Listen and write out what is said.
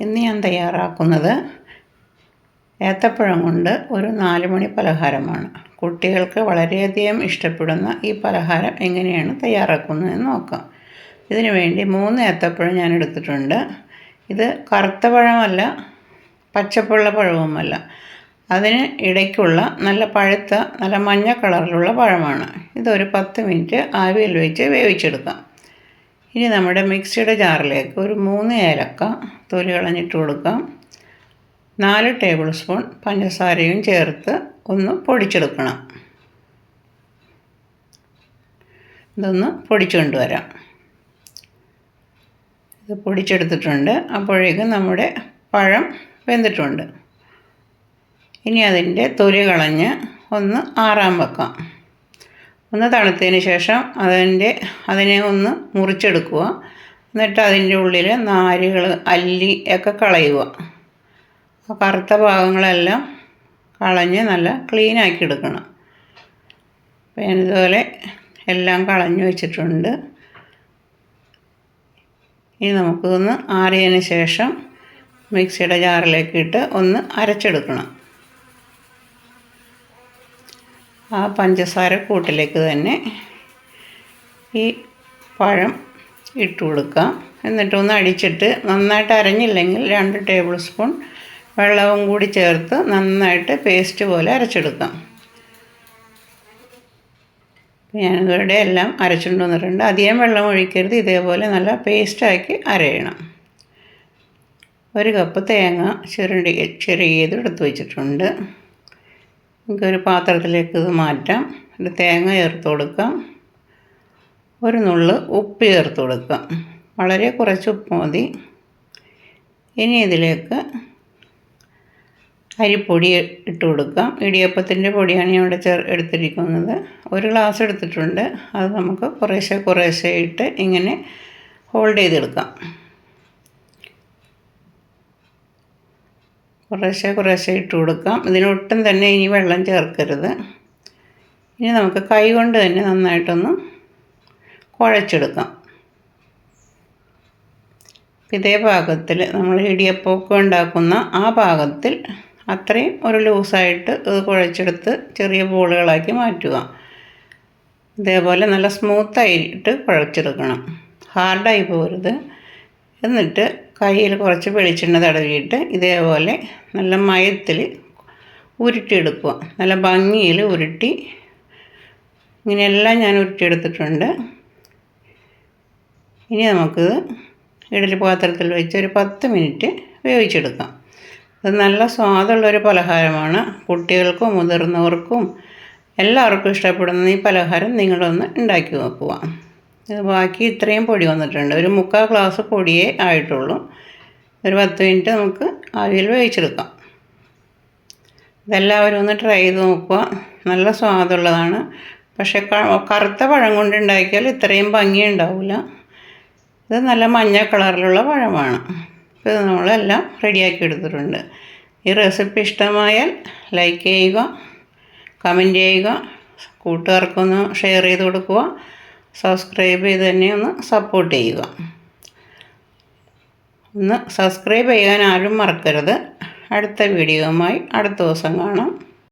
ഇന്ന് ഞാൻ തയ്യാറാക്കുന്നത് ഏത്തപ്പഴം കൊണ്ട് ഒരു നാലുമണി പലഹാരമാണ്. കുട്ടികൾക്ക് വളരെയധികം ഇഷ്ടപ്പെടുന്ന ഈ പലഹാരം എങ്ങനെയാണ് തയ്യാറാക്കുന്നതെന്ന് നോക്കാം. ഇതിനു വേണ്ടി മൂന്ന് ഏത്തപ്പഴം ഞാൻ എടുത്തിട്ടുണ്ട്. ഇത് കറുത്ത പഴമല്ല പച്ചപ്പുള്ള പഴവുമല്ല. അതിന് ഇടയ്ക്കുള്ള നല്ല പഴുത്ത നല്ല മഞ്ഞ കളറിലുള്ള പഴമാണ്. ഇതൊരു പത്ത് മിനിറ്റ് ആവിയിൽ വെച്ച് വേവിച്ചെടുക്കാം. ഇനി നമ്മുടെ മിക്സിയുടെ ജാറിലേക്ക് ഒരു മൂന്ന് ഏലക്ക തൊലി കളഞ്ഞിട്ട് കൊടുക്കാം. നാല് ടേബിൾ സ്പൂൺ പഞ്ചസാരയും ചേർത്ത് ഒന്ന് പൊടിച്ചെടുക്കണം. ഇതൊന്ന് പൊടിച്ചുകൊണ്ട് വരാം ഇത് പൊടിച്ചെടുത്തിട്ടുണ്ട്. അപ്പോഴേക്കും നമ്മുടെ പഴം വെന്തിട്ടുണ്ട്. ഇനി അതിന്റെ തൊലി കളഞ്ഞ് ഒന്ന് ആറാൻ വെക്കാം. ഒന്ന് തണുത്തതിന് ശേഷം അതിന്റെ അതിനെ ഒന്ന് മുറിച്ചെടുക്കുക. എന്നിട്ട് അതിന്റെ ഉള്ളിൽ നാരുകൾ അല്ലി ഒക്കെ കളയുക. കറുത്ത ഭാഗങ്ങളെല്ലാം കളഞ്ഞ് നല്ല ക്ലീൻ ആക്കി എടുക്കണം. അപ്പം ഇതുപോലെ എല്ലാം കളഞ്ഞു വെച്ചിട്ടുണ്ട്. ഇനി നമുക്കൊന്ന് ആറിയതിന് ശേഷം മിക്സിയുടെ ജാറിലേക്ക് ഇട്ട് ഒന്ന് അരച്ചെടുക്കണം. ആ പഞ്ചസാര കൂട്ടിലേക്ക് തന്നെ ഈ പഴം ഇട്ട് കൊടുക്കാം. എന്നിട്ടൊന്ന് അടിച്ചിട്ട് നന്നായിട്ട് അരഞ്ഞില്ലെങ്കിൽ രണ്ട് ടേബിൾ സ്പൂൺ വെള്ളവും കൂടി ചേർത്ത് നന്നായിട്ട് പേസ്റ്റ് പോലെ അരച്ചെടുക്കാം. ഞാനിവിടെ എല്ലാം അരച്ചുകൊണ്ട് വന്നിട്ടുണ്ട് അധികം വെള്ളം ഒഴിക്കരുത്. ഇതേപോലെ നല്ല പേസ്റ്റാക്കി അരയണം. ഒരു കപ്പ് തേങ്ങ ചെറുണ്ടി ചെറിയത് എടുത്ത് വെച്ചിട്ടുണ്ട്. നമുക്കൊരു പാത്രത്തിലേക്ക് ഇത് മാറ്റാം. ഒരു തേങ്ങ ചേർത്ത് കൊടുക്കാം. ഒരു നുള്ള് ഉപ്പ് ചേർത്ത് കൊടുക്കാം. വളരെ കുറച്ച് ഉപ്പ് മതി. ഇനി ഇതിലേക്ക് അരിപ്പൊടി ഇട്ട് കൊടുക്കാം. ഇടിയപ്പത്തിന്റെ പൊടിയാണ് ഞാൻ ഇവിടെ ചേർ എടുത്തിരിക്കുന്നത്. ഒരു ഗ്ലാസ് എടുത്തിട്ടുണ്ട്. അത് നമുക്ക് കുറേശ്ശെ കുറേശ്ശെ ഇട്ട് ഇങ്ങനെ ഹോൾഡ് ചെയ്തെടുക്കാം. കുറേശ്ശെ കുറേശ്ശെ ഇട്ട് കൊടുക്കാം. ഇതിനൊട്ടും തന്നെ ഇനി വെള്ളം ചേർക്കരുത്. ഇനി നമുക്ക് കൈ കൊണ്ട് തന്നെ നന്നായിട്ടൊന്ന് കുഴച്ചെടുക്കാം. ഇതേ പാകത്തിൽ നമ്മൾ ഇടിയപ്പമൊക്കെ ഉണ്ടാക്കുന്ന ആ പാകത്തിൽ അത്രയും ഒരു ലൂസായിട്ട് ഇത് കുഴച്ചെടുത്ത് ചെറിയ ബോളുകളാക്കി മാറ്റുക. ഇതേപോലെ നല്ല സ്മൂത്തായിട്ട് കുഴച്ചെടുക്കണം. ഹാർഡായി പോകരുത് എന്നിട്ട് കയ്യിൽ കുറച്ച് വെളിച്ചെണ്ണ തടവിയിട്ട് ഇതേപോലെ നല്ല മയത്തിൽ ഉരുട്ടിയെടുക്കുക. നല്ല ഭംഗിയിൽ ഉരുട്ടി ഇങ്ങനെയെല്ലാം ഞാൻ ഉരുട്ടിയെടുത്തിട്ടുണ്ട്. ഇനി നമുക്ക് ഇഡലി പാത്രത്തിൽ വെച്ച് ഒരു പത്ത് മിനിറ്റ് വേവിച്ചെടുക്കാം. ഇത് നല്ല സ്വാദുള്ളൊരു പലഹാരമാണ്. കുട്ടികൾക്കും മുതിർന്നവർക്കും എല്ലാവർക്കും ഇഷ്ടപ്പെടുന്ന ഈ പലഹാരം നിങ്ങളൊന്ന് ഉണ്ടാക്കി നോക്കുക. ബാക്കി ഇത്രയും പൊടി വന്നിട്ടുണ്ട്. ഒരു മുക്കാൽ ഗ്ലാസ് പൊടിയേ ആയിട്ടുള്ളൂ. ഒരു പത്ത് മിനിറ്റ് നമുക്ക് ആവിയിൽ വേവിച്ചെടുക്കാം. ഇതെല്ലാവരും ഒന്ന് ട്രൈ ചെയ്ത് നോക്കുക. നല്ല സ്വാദുള്ളതാണ്. പക്ഷേ കറുത്ത പഴം കൊണ്ട് ഉണ്ടാക്കിയാൽ ഇത്രയും ഭംഗി ഉണ്ടാവില്ല. ഇത് നല്ല മഞ്ഞ കളറിലുള്ള പഴമാണ്. ഇത് നമ്മളെല്ലാം റെഡിയാക്കി എടുത്തിട്ടുണ്ട്. ഈ റെസിപ്പി ഇഷ്ടമായാൽ ലൈക്ക് ചെയ്യുക കമന്റ് ചെയ്യുക കൂട്ടുകാർക്കൊന്ന് ഷെയർ ചെയ്ത് കൊടുക്കുക. സബ്സ്ക്രൈബ് ചെയ്ത് തന്നെ ഒന്ന് സപ്പോർട്ട് ചെയ്യുക. ഒന്ന് സബ്സ്ക്രൈബ് ചെയ്യാൻ ആരും മറക്കരുത്. അടുത്ത വീഡിയോയുമായി അടുത്ത ദിവസം കാണാം.